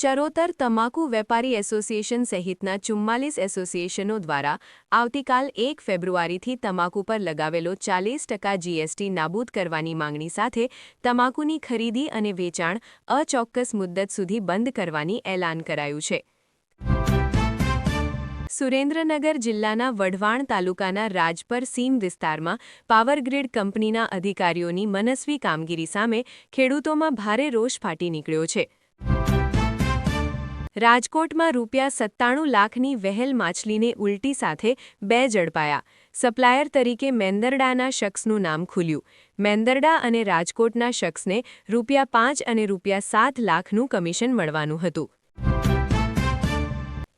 ચરોતર તમાકુ વેપારી એસોસિએશન સહિતના ચુમ્માલીસ એસોસિએશનો દ્વારા આવતીકાલ એક ફેબ્રુઆરીથી તમાકુ પર લગાવેલો ચાલીસ ટકા જીએસટી નાબૂદ કરવાની માંગણી સાથે તમાકુની ખરીદી અને વેચાણ અચોક્કસ મુદ્દત સુધી બંધ કરવાની એલાન કરાયું છે. સુરેન્દ્રનગર જિલ્લાના વઢવાણ તાલુકાના રાજપર સીમ વિસ્તારમાં પાવરગ્રીડ કંપનીના અધિકારીઓની મનસ્વી કામગીરી સામે ખેડૂતોમાં ભારે રોષ ફાટી નીકળ્યો છે. રાજકોટમાં રૂપિયા સત્તાણું લાખની વહેલ માછલીને ઉલટી સાથે બે ઝડપાયા. સપ્લાયર તરીકે મેંદરડાના શખ્સનું નામ ખુલ્યું. મેંદરડા અને રાજકોટના શખ્સને રૂપિયા પાંચ અને રૂપિયા સાત લાખનું કમિશન મળવાનું હતું.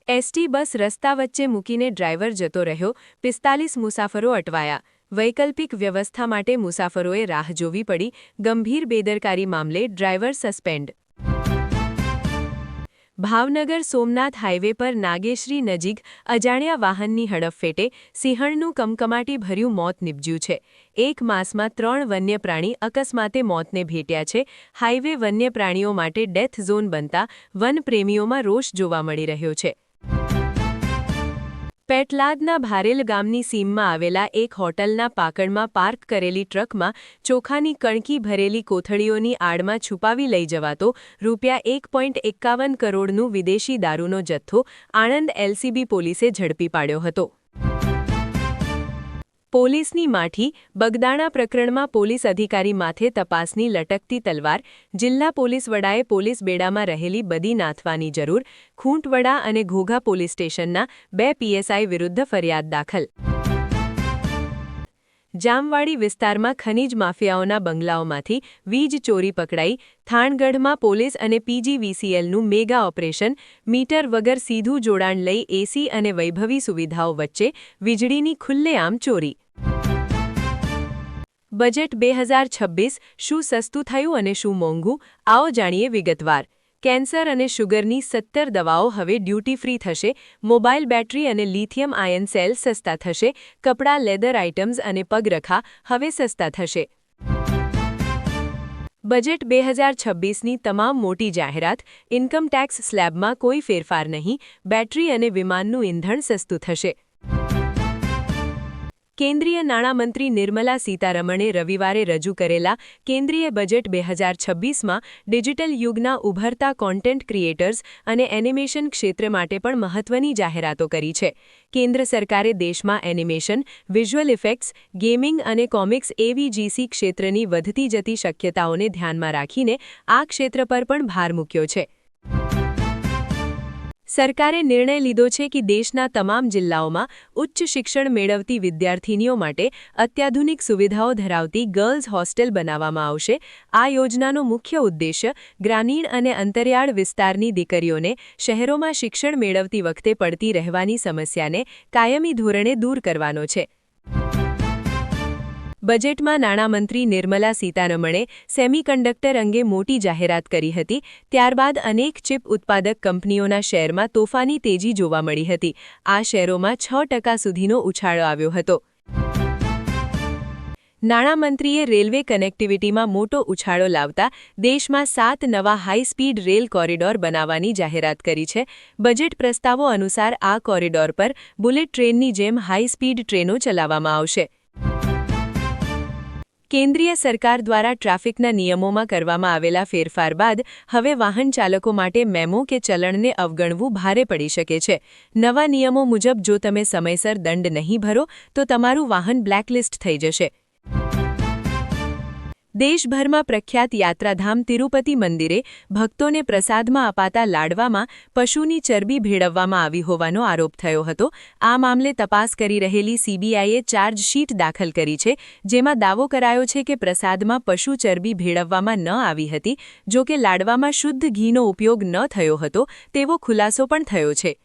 એસટી બસ રસ્તા વચ્ચે મૂકીને ડ્રાઈવર જતો રહ્યો, પિસ્તાલીસ મુસાફરો અટવાયા. વૈકલ્પિક વ્યવસ્થા માટે મુસાફરોએ રાહ જોવી પડી. ગંભીર બેદરકારી મામલે driver suspend. Bhavnagar Somnath highway પર નાગેશ્રી નજીક અજાણ્યા વાહનની હડફફેટે સિંહણનું કમકમાટી ભર્યું મોત નીપજ્યું છે. એક માસમાં ત્રણ વન્યપ્રાણી અકસ્માતે મોતને ભેટ્યા છે. હાઇવે વન્યપ્રાણીઓ માટે ડેથ ઝોન બનતા વનપ્રેમીઓમાં રોષ જોવા મળી રહ્યો છે. પેટલાદના ભારેલ ગામની સીમમાં આવેલા એક હોટલના પાકડમાં પાર્ક કરેલી ટ્રકમાં ચોખાની કણકી ભરેલી કોથળીઓની આડમાં છુપાવી લઈ જવાતો રૂપિયા એક એકાવન કરોડનું વિદેશી દારૂનો જથ્થો આણંદ એલસીબી પોલીસે ઝડપી પાડ્યો હતો. પોલીસની માઠી બગદાણા પ્રકરણમાં પોલીસ અધિકારી માથે તપાસની લટકતી તલવાર, જિલ્લા પોલીસ વડાએ પોલીસ બેડામાં રહેલી બદી નાથવાની જરૂર, ખૂંટવડા અને ઘોઘા પોલીસ સ્ટેશનના બે પીએસઆઈ વિરુદ્ધ ફરિયાદ દાખલ. જામવાડી વિસ્તારમાં ખનીજ માફિયાઓના બંગલાઓમાંથી વીજ ચોરી પકડાઈ, થાણગઢમાં પોલીસ અને પીજીવીસીએલનું મેગા ઓપરેશન, મીટર વગર સીધું જોડાણ લઈ એસી અને વૈભવી સુવિધાઓ વચ્ચે વીજળીની ખુલ્લેઆમ ચોરી. બજેટ બે હજાર છવ્વીસ શું સસ્તું થયું અને શું મોંઘું? આવો જાણીએ વિગતવાર. કેન્સર અને શુગરની સત્તર દવાઓ હવે ડ્યુટી ફ્રી થશે મોબાઈલ બેટરી અને લિથિયમ આયન સેલ સસ્તા થશે, કપડાં, લેધર આઇટમ્સ અને પગરખા હવે સસ્તા થશે. બજેટ બે હજાર છવ્વીસની તમામ મોટી જાહેરાત ઇન્કમટેક્સ સ્લેબમાં કોઈ ફેરફાર નહીં, બેટરી અને વિમાનનું ઇંધણ સસ્તું થશે. કેન્દ્રીય નાણામંત્રી નિર્મલા સીતારમણે રવિવારે રજૂ કરેલા કેન્દ્રીય બજેટ બે હજાર છવ્વીસમાં ડિજિટલ યુગના ઉભરતા કોન્ટેન્ટ ક્રિએટર્સ અને એનિમેશન ક્ષેત્ર માટે પણ મહત્વની જાહેરાતો કરી છે. કેન્દ્ર સરકારે દેશમાં એનિમેશન વિઝ્યુઅલ ઇફેક્ટ્સ ગેમિંગ અને કોમિક્સ એવીજીસી ક્ષેત્રની વધતી જતી શક્યતાઓને ધ્યાનમાં રાખીને આ ક્ષેત્ર પર પણ ભાર મૂક્યો છે. સરકારે નિર્ણય લીધો છે કે દેશના તમામ જિલ્લાઓમાં ઉચ્ચ શિક્ષણ મેળવતી વિદ્યાર્થીનીઓ માટે અત્યાધુનિક સુવિધાઓ ધરાવતી ગર્લ્સ હોસ્ટેલ બનાવવામાં આવશે. આ યોજનાનો મુખ્ય ઉદ્દેશ્ય ગ્રામીણ અને અંતરિયાળ વિસ્તારની દીકરીઓને શહેરોમાં શિક્ષણ મેળવતી વખતે પડતી રહેવાની સમસ્યાને કાયમી ધોરણે દૂર કરવાનો છે. બજેટમાં નાણામંત્રી નિર્મલા સીતારમણે સેમિકન્ડક્ટર અંગે મોટી જાહેરાત કરી હતી, ત્યારબાદ અનેક ચિપ ઉત્પાદક કંપનીઓના શેરમાં તોફાની તેજી જોવા મળી હતી. આ શેરોમાં છ ટકા સુધીનો ઉછાળો આવ્યો હતો. નાણામંત્રીએ રેલવે કનેક્ટિવિટીમાં મોટો ઉછાળો લાવતા દેશમાં સાત નવા હાઈસ્પીડ રેલ કોરિડોર બનાવવાની જાહેરાત કરી છે. બજેટ પ્રસ્તાવો અનુસાર આ કોરિડોર પર બુલેટ ટ્રેનની જેમ હાઈસ્પીડ ટ્રેનો ચલાવવામાં આવશે. કેન્દ્રીય સરકાર દ્વારા ટ્રાફિકના નિયમોમાં કરવામાં આવેલા ફેરફાર બાદ હવે વાહન ચાલકો માટે મેમો કે ચલણને અવગણવું ભારે પડી શકે છે. નવા નિયમો મુજબ જો તમે સમયસર દંડ નહીં ભરો, તો તમારું વાહન બ્લેકલિસ્ટ થઈ જશે. દેશભરમાં પ્રખ્યાત યાત્રાધામ તિરુપતિ મંદિરે ભક્તોને પ્રસાદમાં અપાતા લાડવામાં પશુની ચરબી ભેળવવામાં આવી હોવાનો આરોપ થયો હતો. આ મામલે તપાસ કરી રહેલી સીબીઆઈએ ચાર્જશીટ દાખલ કરી છે, જેમાં દાવો કરાયો છે કે પ્રસાદમાં પશુ ચરબી ભેળવવામાં ન આવી હતી, જો કે લાડવામાં શુદ્ધ ઘીનો ઉપયોગ ન થયો હતો, તેવો ખુલાસો પણ થયો છે.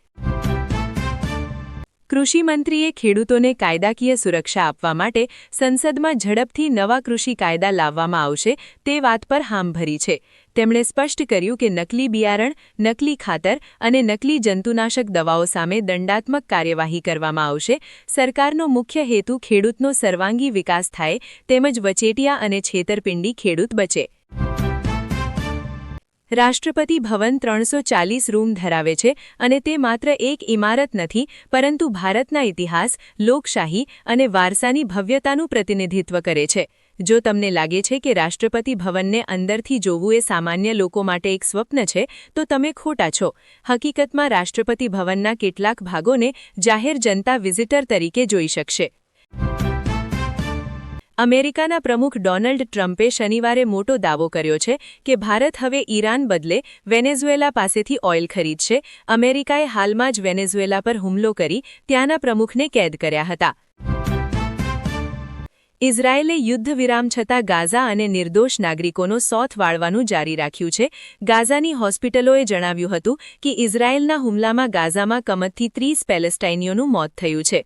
કૃષિમંત્રીએ ખેડૂતોને કાયદાકીય સુરક્ષા આપવા માટે સંસદમાં ઝડપથી નવા કૃષિ કાયદા લાવવામાં આવશે તે વાત પર હામ ભરી છે. તેમણે સ્પષ્ટ કર્યું કે નકલી બિયારણ, નકલી ખાતર અને નકલી જંતુનાશક દવાઓ સામે દંડાત્મક કાર્યવાહી કરવામાં આવશે. સરકારનો મુખ્ય હેતુ ખેડૂતનો સર્વાંગી વિકાસ થાય તેમજ વચેટિયા અને છેતરપિંડી ખેડૂત બચે. રાષ્ટ્રપતિ ભવન ત્રણસો ચાલીસ રૂમ ધરાવે છે અને તે માત્ર એક ઇમારત નથી, પરંતુ ભારતના ઇતિહાસ, લોકશાહી અને વારસાની ભવ્યતાનું પ્રતિનિધિત્વ કરે છે. જો તમને લાગે છે કે રાષ્ટ્રપતિ ભવનને અંદરથી જોવું એ સામાન્ય લોકો માટે એક સ્વપ્ન છે, તો તમે ખોટા છો. હકીકતમાં રાષ્ટ્રપતિ ભવનના કેટલાક ભાગોને જાહેર જનતા વિઝિટર તરીકે જોઈ શકશે. અમેરિકાના પ્રમુખ ડોનાલ્ડ ટ્રમ્પે શનિવારે મોટો દાવો કર્યો છે કે ભારત હવે ઈરાન બદલે વેનેઝુએલા પાસેથી ઓઇલ ખરીદશે. અમેરિકાએ હાલમાં જ વેનેઝુએલા પર હુમલો કરી ત્યાંના પ્રમુખને કેદ કર્યા હતા. ઇઝરાયેલે યુદ્ધ વિરામ છતાં ગાઝા અને નિર્દોષ નાગરિકોનો સોથ વાળવાનું જારી રાખ્યું છે. ગાઝાની હોસ્પિટલોએ જણાવ્યું હતું કે ઇઝરાયેલના હુમલામાં ગાઝામાં કમતથી ત્રીસ પેલેસ્ટાઇનીઓનું મોત થયું છે.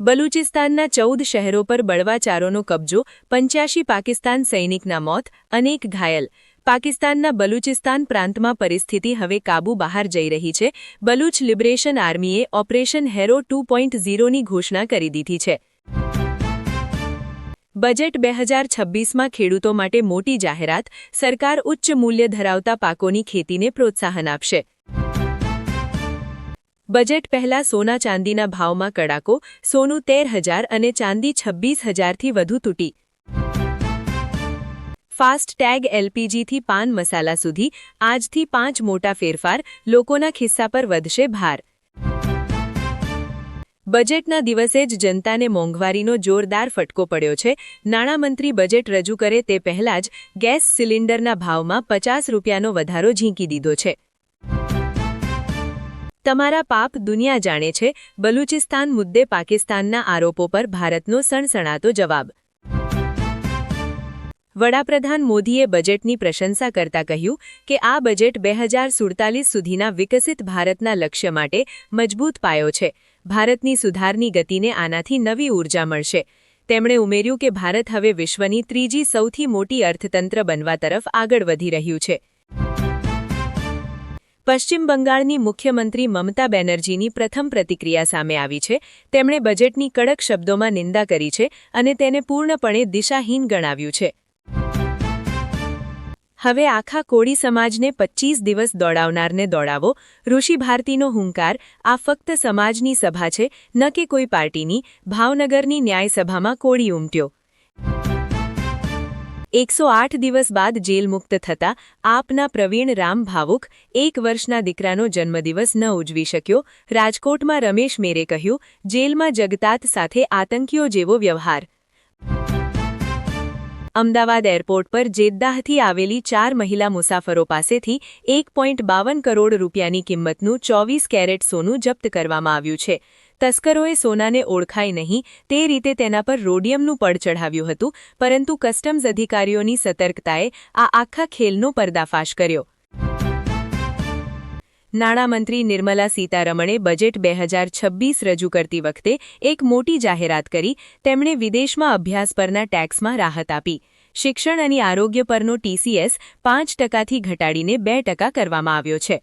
બલુચિસ્તાનના ચૌદ શહેરો પર બળવાચારોનો કબજો, પંચ્યાશી પાકિસ્તાન સૈનિકના મોત અનેક ઘાયલ. પાકિસ્તાનના બલુચિસ્તાન પ્રાંતમાં પરિસ્થિતિ હવે કાબુ બહાર જઈ રહી છે. બલુચ લિબરેશન આર્મીએ ઓપરેશન હેરો ટુ પોઈન્ટ ઝીરોની ઘોષણા કરી દીધી છે. બજેટ બે હજાર છવ્વીસમાં ખેડૂતો માટે મોટી જાહેરાત, સરકાર ઉચ્ચ મૂલ્ય ધરાવતા પાકોની ખેતીને પ્રોત્સાહન આપશે. બજેટ પહેલા સોના ચાંદીના ભાવમાં કડાકો, સોનું તેર હજાર અને ચાંદી છવ્વીસ હજારથી વધુ તૂટી. ફાસ્ટ ટેગ એલપીજીથી પાન મસાલા સુધી, આજથી પાંચ મોટા ફેરફાર, લોકોના ખિસ્સા પર વધશે ભાર. બજેટના દિવસે જ જનતાને મોંઘવારીનો જોરદાર ફટકો પડ્યો છે. નાણામંત્રી બજેટ રજૂ કરે તે પહેલા જ ગેસ સિલિન્ડરના ભાવમાં પચાસ રૂપિયાનો વધારો ઝીંકી દીધો છે. તમારા પાપ દુનિયા જાણે છે. બલુચિસ્તાન મુદ્દે પાકિસ્તાનના આરોપો પર ભારતનો સણસણાતો જવાબ. વડાપ્રધાન મોદીએ બજેટની પ્રશંસા કરતા કહ્યું કે આ બજેટ બે હજાર સુડતાલીસ સુધીના વિકસિત ભારતના લક્ષ્ય માટે મજબૂત પાયો છે. ભારતની સુધારની ગતિને આનાથી નવી ઊર્જા મળશે. તેમણે ઉમેર્યું કે ભારત હવે વિશ્વની ત્રીજી સૌથી મોટી અર્થતંત્ર બનવા તરફ આગળ વધી રહ્યું છે. પશ્ચિમ બંગાળની મુખ્યમંત્રી મમતા બેનર્જીની પ્રથમ પ્રતિક્રિયા સામે આવી છે. તેમણે બજેટની કડક શબ્દોમાં નિંદા કરી છે અને તેને પૂર્ણપણે દિશાહીન ગણાવ્યું છે. હવે આખા કોળી સમાજને પચીસ દિવસ દોડાવનારને દોડાવો. ઋષિ ભારતીનો હુંકાર આ ફક્ત સમાજની સભા છે, ન કે કોઈ પાર્ટીની. ભાવનગરની ન્યાયસભામાં કોળી ઉમટ્યો. એકસો આઠ દિવસ બાદ જેલ મુક્ત થતા આપના પ્રવીણ રામ ભાવુક એક વર્ષના દીકરાનો જન્મદિવસ ન ઉજવી શક્યો. રાજકોટમાં રમેશ મેરે કહ્યું, જેલમાં જગતાત સાથે આતંકીઓ જેવો વ્યવહાર. અમદાવાદ એરપોર્ટ પર જેદ્દાહથી આવેલી ચાર મહિલા મુસાફરો પાસેથી એક પોઈન્ટ બાવન કરોડ રૂપિયાની કિંમતનું ચોવીસ કેરેટ સોનું જપ્ત કરવામાં આવ્યું છે. તસ્કરોએ સોનાને ઓળખાય નહીં, તે રીતે તેના પર રોડિયમનું પડ ચઢાવ્યું હતું, પરંતુ કસ્ટમ્સ અધિકારીઓની સતર્કતાએ આ આખા ખેલનો પર્દાફાશ કર્યો. નાણામંત્રી નિર્મલા સીતારમણે બજેટ બે હજાર છવ્વીસ રજૂ કરતી વખતે એક મોટી જાહેરાત કરી, તેમણે વિદેશમાં અભ્યાસ પરના ટેક્સમાં રાહત આપી. શિક્ષણ અને આરોગ્ય પરનો ટીસીએસ પાંચ ટકાથી ઘટાડીને બે ટકા કરવામાં આવ્યો છે.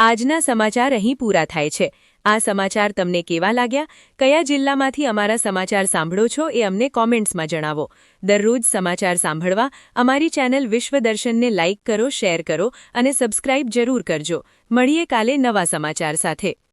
આજના સમાચાર અહીં પૂરા થાય છે. આ સમાચાર તમને કેવા લાગ્યા? કયા જિલ્લામાંથી અમારા સમાચાર સાંભળો છો એ અમને કોમેન્ટ્સમાં જણાવો. દરરોજ સમાચાર સાંભળવા અમારી ચેનલ વિશ્વદર્શનને લાઇક કરો, શેર કરો અને સબસ્ક્રાઇબ જરૂર કરજો. મળીએ કાલે નવા સમાચાર સાથે.